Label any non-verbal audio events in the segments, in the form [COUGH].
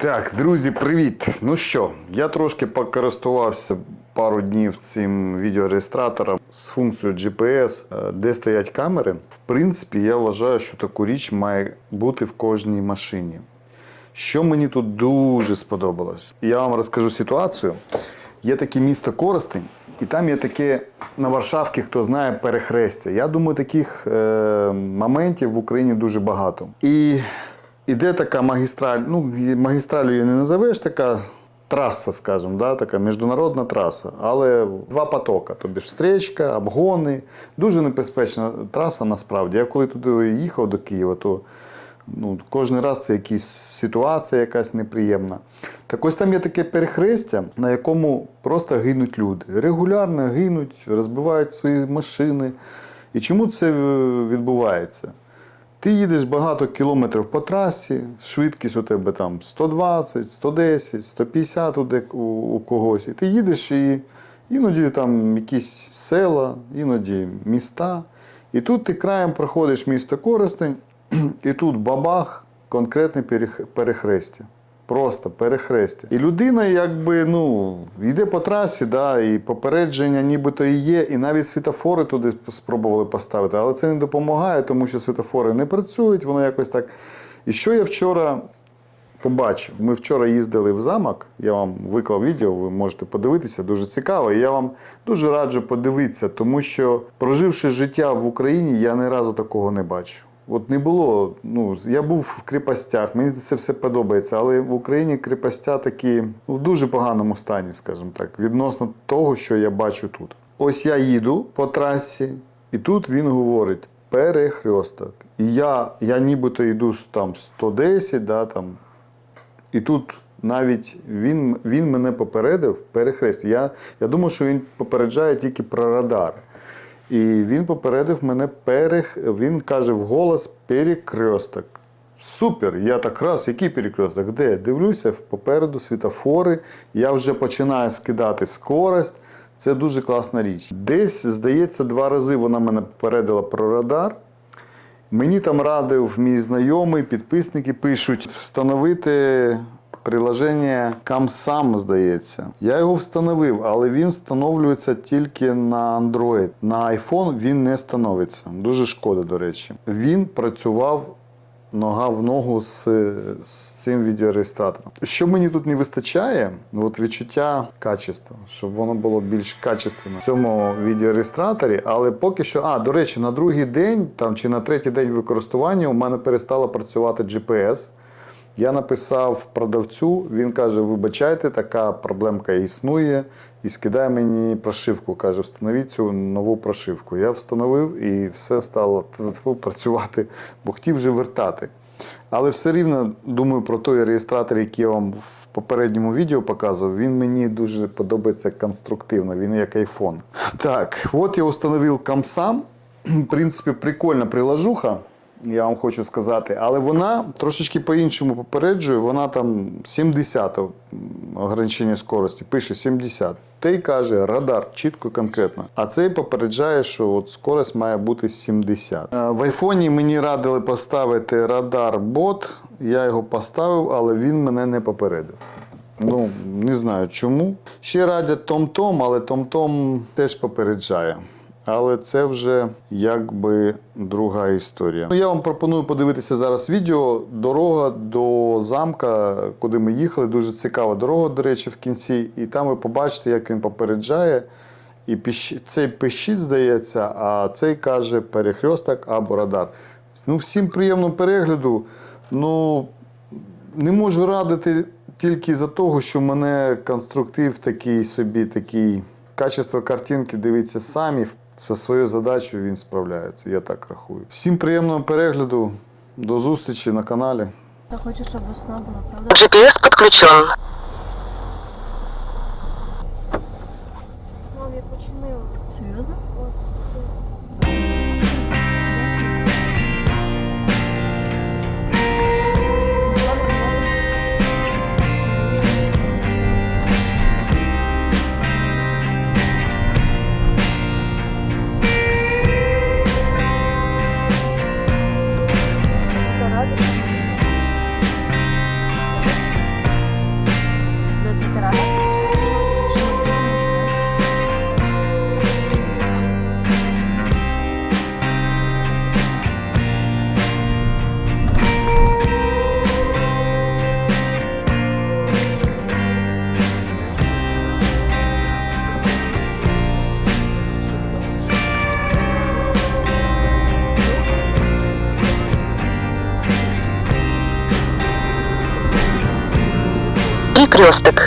Так, друзі, привіт! Ну що, я трошки покористувався пару днів цим відеореєстратором з функцією GPS, е, де стоять камери. В принципі, я вважаю, що таку річ має бути в кожній машині. Що мені тут дуже сподобалось? Я вам розкажу ситуацію. Є таке місто Коростень, і там є таке на Варшавці, хто знає, перехрестя. Я думаю, таких е, моментів в Україні дуже багато. І іде така магістраль, ну, магістралю її не називеш, така траса, скажімо, да, така міжнародна траса, але два потока, тобі ж стрічка, обгони. Дуже небезпечна траса насправді. Я коли туди їхав до Києва, то ну, кожен раз це якась ситуація якась неприємна. Так ось там є таке перехрестя, на якому просто гинуть люди. Регулярно гинуть, розбивають свої машини. І чому це е, відбувається? Ти їдеш багато кілометрів по трасі, швидкість у тебе там 120, 110, 150 у, дек- у, у когось. І ти їдеш і іноді там якісь села, іноді міста. І тут ти краєм проходиш місто Коростень, [CLEARS THROAT] і тут бабах, конкретне перехрестя. Просто перехрестя. І людина, якби ну, йде по трасі, да, і попередження нібито і є, і навіть світофори туди спробували поставити, але це не допомагає, тому що світофори не працюють, воно якось так. І що я вчора побачив? Ми вчора їздили в замок, я вам виклав відео, ви можете подивитися, дуже цікаво. І я вам дуже раджу подивитися, тому що проживши життя в Україні, я ні разу такого не бачив. От не було. Ну, я був в кріпостях, мені це все подобається, але в Україні кріпостя такі в дуже поганому стані, скажімо так, відносно того, що я бачу тут. Ось я їду по трасі, і тут він говорить перехресток. І я, я нібито йду там 110, да, там, і тут навіть він, він мене попередив перехресті. Я, я думав, що він попереджає тільки про радар. І він попередив мене перех. Він каже вголос перекресток. Супер! Я так раз, який перекресток? Де? Дивлюся, попереду світофори. Я вже починаю скидати скорость. Це дуже класна річ. Десь, здається, два рази вона мене попередила про радар. Мені там радив мій знайомий, підписники пишуть встановити приложення CamSam, здається. Я його встановив, але він встановлюється тільки на Android. На iPhone він не становиться. Дуже шкода, до речі. Він працював нога в ногу з, з цим відеореєстратором. Що мені тут не вистачає, от відчуття качества, щоб воно було більш качественно в цьому відеореєстраторі. Але поки що, а до речі, на другий день там чи на третій день використання у мене перестало працювати GPS. Я написав продавцю, він каже: вибачайте, така проблемка існує, і скидає мені прошивку. Каже, встановіть цю нову прошивку. Я встановив і все стало працювати, бо хотів вже вертати. Але все рівно думаю про той реєстратор, який я вам в попередньому відео показував. Він мені дуже подобається конструктивно, він як айфон. Так, от я встановив CamSam. В принципі, прикольна приложуха я вам хочу сказати, але вона трошечки по-іншому попереджує. Вона там 70 ограничення скорості, пише 70. Той каже радар чітко конкретно. А цей попереджає, що от скорость має бути 70. Е, В айфоні мені радили поставити радар бот. Я його поставив, але він мене не попередив. Ну, не знаю чому. Ще радять TomTom, але TomTom теж попереджає. Але це вже якби друга історія. Ну, я вам пропоную подивитися зараз відео. Дорога до замка, куди ми їхали, дуже цікава дорога, до речі, в кінці. І там ви побачите, як він попереджає. І піщ... цей пищить, здається, а цей каже перехресток або радар. Ну, всім приємного перегляду. Ну, не можу радити тільки за того, що в мене конструктив такий собі, такий. Качество картинки дивіться самі. За свою задачу він справляється, я так рахую. Всім приємного перегляду, до зустрічі на каналі. Я хочу, щоб весна була, правда? GPS подключен. ресторана. перекресток.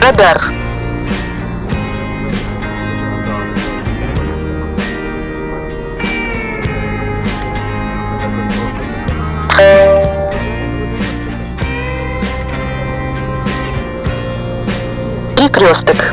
Радар. Перекресток.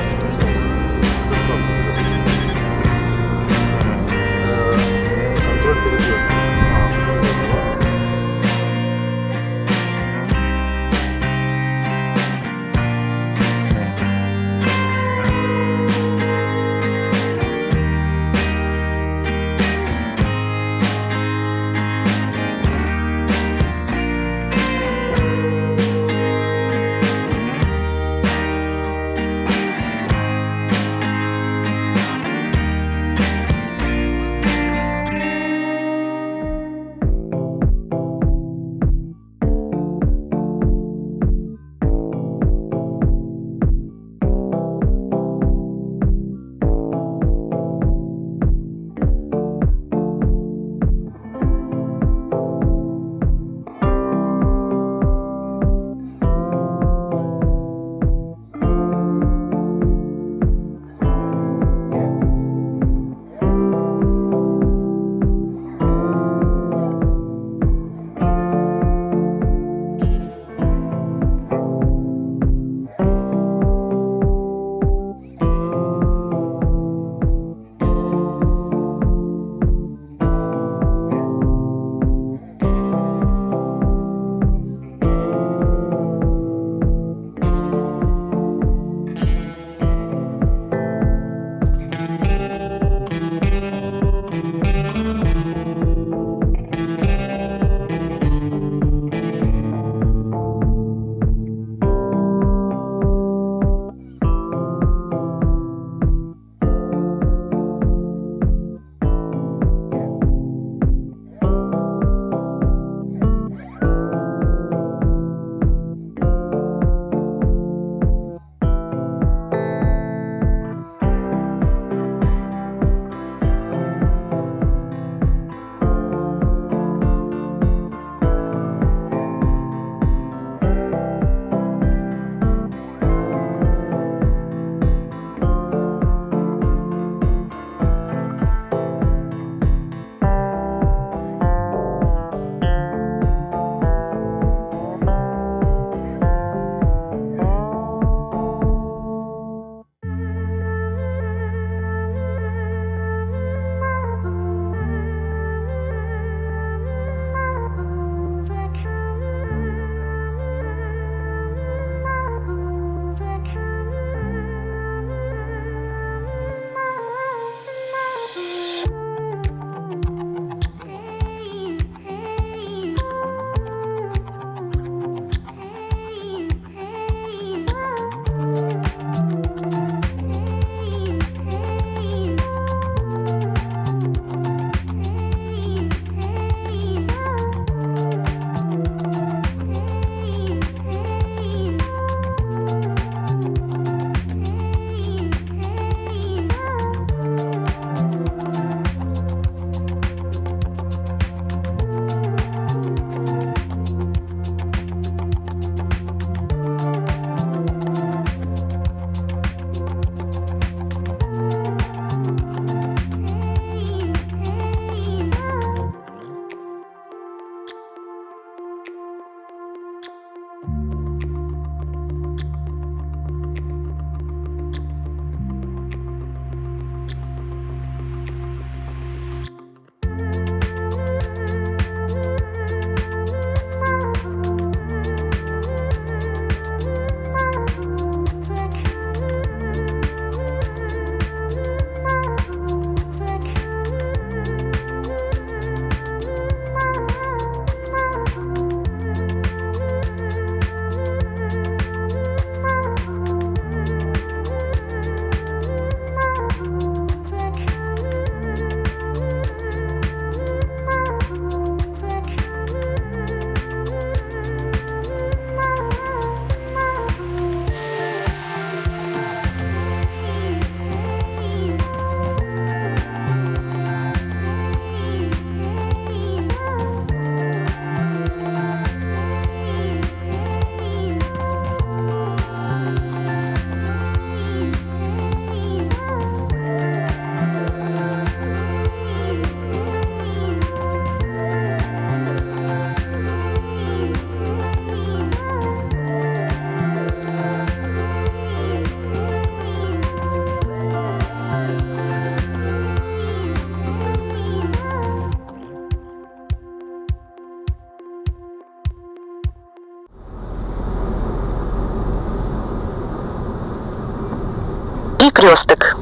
Перекресток.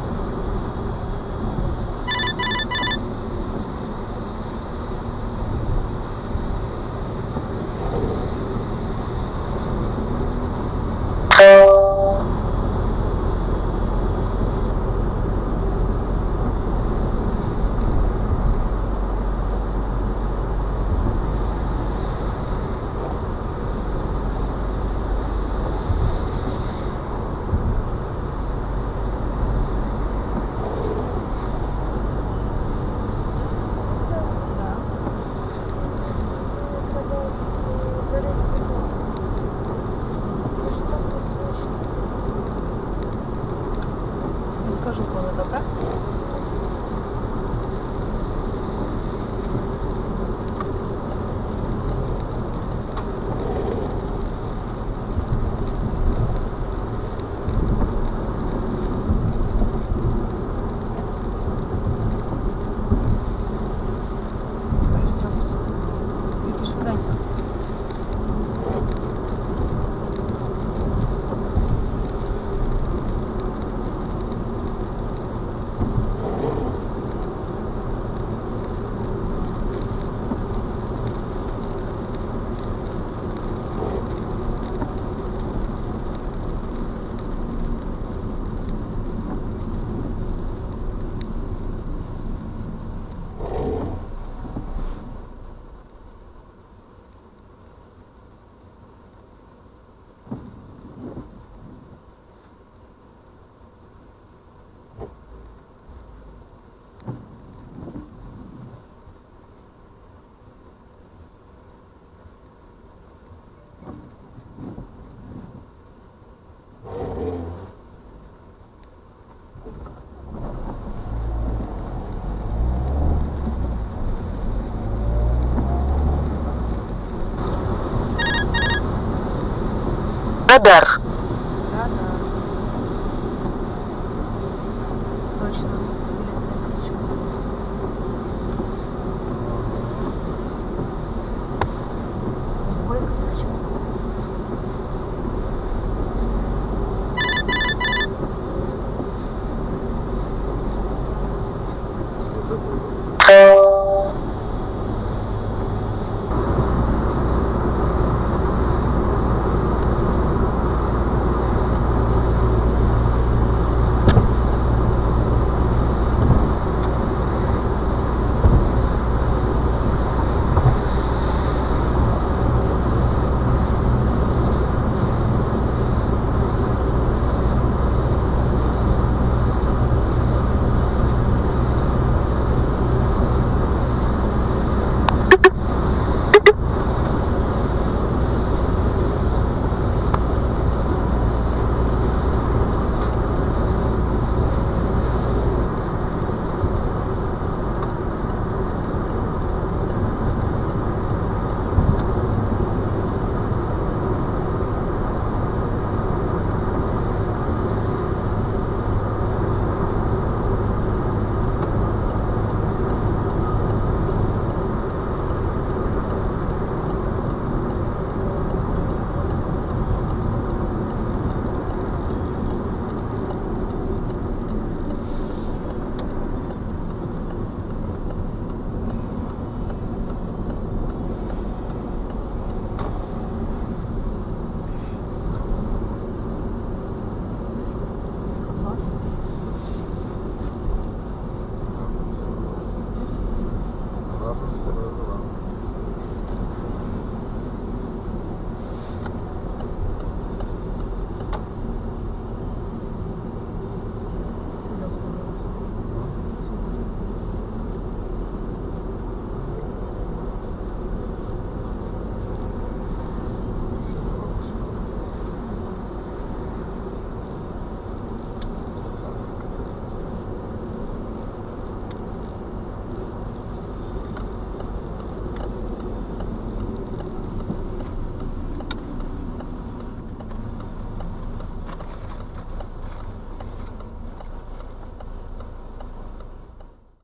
Радар.